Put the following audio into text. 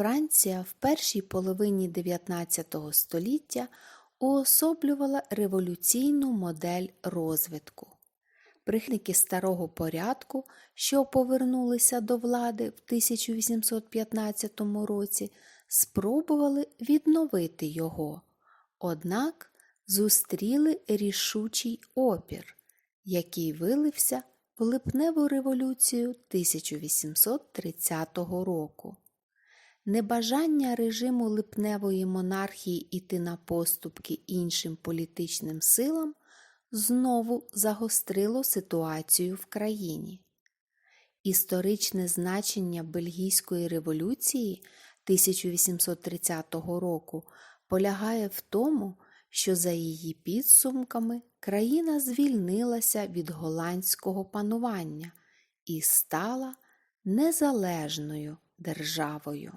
Франція в першій половині 19 століття уособлювала революційну модель розвитку. Прихильники старого порядку, що повернулися до влади в 1815 році, спробували відновити його, однак зустріли рішучий опір, який вилився в липневу революцію 1830 року. Небажання режиму липневої монархії іти на поступки іншим політичним силам знову загострило ситуацію в країні. Історичне значення Бельгійської революції 1830 року полягає в тому, що за її підсумками країна звільнилася від голландського панування і стала незалежною державою.